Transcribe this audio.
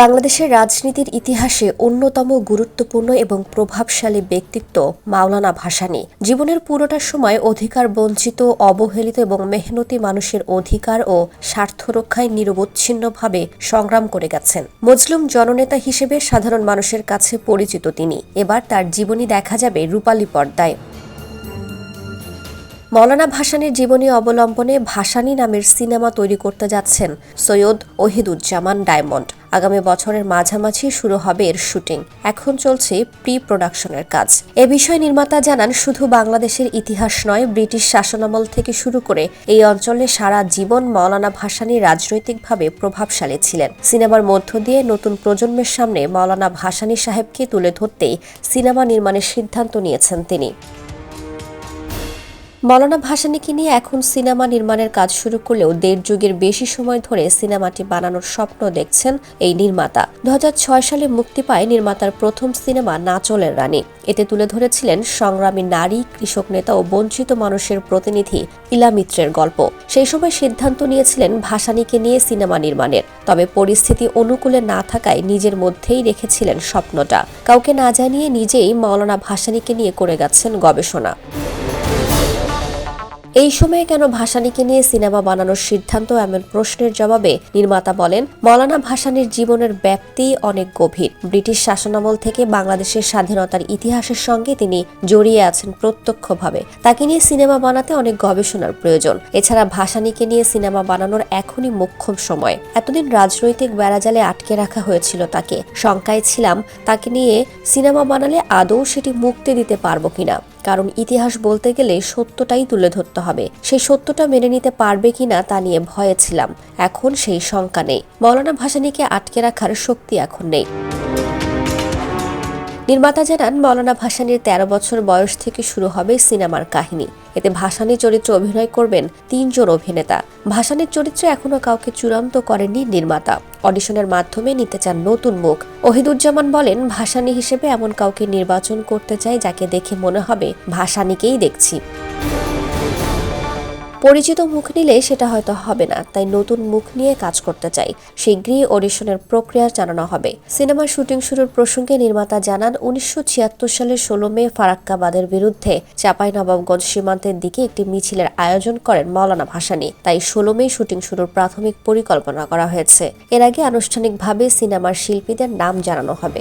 বাংলাদেশের রাজনীতির ইতিহাসে অন্যতম গুরুত্বপূর্ণ এবং প্রভাবশালী ব্যক্তিত্ব মাওলানা ভাসানী। জীবনের পুরোটা সময় অধিকার বঞ্চিত, অবহেলিত এবং মেহনতি মানুষের অধিকার ও স্বার্থ রক্ষায় নিরবচ্ছিন্নভাবে সংগ্রাম করে গেছেন। মজলুম জননেতা হিসেবে সাধারণ মানুষের কাছে পরিচিত তিনি। এবার তার জীবনী দেখা যাবে রূপালী পর্দায়। মৌলানা ভাসানীর জীবনী অবলম্বনে ভাসানী নামের সিনেমা তৈরি করতে যাচ্ছেন সৈয়দ ওহিদুজ্জামান ডায়মন্ড। আগামী বছরের মাঝামাঝি শুরু হবে এর শুটিং। এখন চলছে প্রি প্রোডাকশনের কাজ। এ বিষয়ে নির্মাতা জানান, শুধু বাংলাদেশের ইতিহাস নয়, ব্রিটিশ শাসনামল থেকে শুরু করে এই অঞ্চলে সারা জীবন মৌলানা ভাসানী রাজনৈতিকভাবে প্রভাবশালী ছিলেন। সিনেমার মধ্য দিয়ে নতুন প্রজন্মের সামনে মৌলানা ভাসানী সাহেবকে তুলে ধরতেই সিনেমা নির্মাণের সিদ্ধান্ত নিয়েছেন তিনি। মৌলানা ভাসানীকে নিয়ে এখন সিনেমা নির্মাণের কাজ শুরু করলেও দেড় যুগের বেশি সময় ধরে সিনেমাটি বানানোর স্বপ্ন দেখছেন এই নির্মাতা। দু হাজার ছয় সালে মুক্তি পায় নির্মাতার প্রথম সিনেমা নাচলের রানী। এতে তুলে ধরেছিলেন সংগ্রামী নারী, কৃষক নেতা ও বঞ্চিত মানুষের প্রতিনিধি ইলা মিত্রের গল্প। সেই সময় সিদ্ধান্ত নিয়েছিলেন ভাসানীকে নিয়ে সিনেমা নির্মাণের। তবে পরিস্থিতি অনুকূলে না থাকায় নিজের মধ্যেই রেখেছিলেন স্বপ্নটা। কাউকে না জানিয়ে নিজেই মৌলানা ভাসানীকে নিয়ে করে গেছেন গবেষণা। এই সময়ে কেন ভাসানীকে নিয়ে সিনেমা বানানোর সিদ্ধান্ত এমন প্রশ্নের জবাবে নির্মাতা বলেন, মৌলানা ভাসানীর জীবনের ব্যাপ্তি অনেক গভীর। ব্রিটিশ শাসনামল থেকে বাংলাদেশের স্বাধীনতার ইতিহাসের সঙ্গে তিনি জড়িয়ে আছেন প্রত্যক্ষভাবে। তাকে নিয়ে সিনেমা বানাতে অনেক গবেষণার প্রয়োজন। এছাড়া ভাসানীকে নিয়ে সিনেমা বানানোর এখনই মোক্ষম সময়। এতদিন রাজনৈতিক বেড়াজালে আটকে রাখা হয়েছিল তাকে। শঙ্কায় ছিলাম, তাকে নিয়ে সিনেমা বানালে আদৌ সেটি মুক্তি দিতে পারব কিনা। কারণ ইতিহাস বলতে গেলে সত্যটাই তুলে ধরতে হবে। সেই সত্যটা মেনে নিতে পারবে কিনা তা নিয়ে ভয়ে ছিলাম। এখন সেই শঙ্কা নেই। মৌলানা ভাসানীকে আটকে রাখার শক্তি এখন নেই। নির্মাতা জানান, মলানা ভাসানীর তেরো বছর বয়স থেকে শুরু হবে সিনেমার কাহিনী। এতে ভাসানী চরিত্রে অভিনয় করবেন তিনজন অভিনেতা। ভাসানীর চরিত্রে এখনও কাউকে চূড়ান্ত করেননি নির্মাতা। অডিশনের মাধ্যমে নিতে চান নতুন মুখ। ওহিদুজ্জামান বলেন, ভাসানী হিসেবে এমন কাউকে নির্বাচন করতে চাই যাকে দেখে মনে হবে ভাসানিকেই দেখছি। পরিচিত মুখ নিলে সেটা হয়তো হবে না, তাই নতুন মুখ নিয়ে কাজ করতে চাই। শীঘ্রই অডিশনের প্রক্রিয়া জানানো হবে। সিনেমার শুটিং শুরুর প্রসঙ্গে নির্মাতা জানান, উনিশশো ছিয়াত্তর সালের ষোলো মে ফারাক্কাবাদের বিরুদ্ধে চাপাই নবাবগঞ্জ সীমান্তের দিকে একটি মিছিলের আয়োজন করেন মৌলানা ভাসানী। তাই ষোলো মে শুটিং শুরুর প্রাথমিক পরিকল্পনা করা হয়েছে। এর আগে আনুষ্ঠানিকভাবে সিনেমার শিল্পীদের নাম জানানো হবে।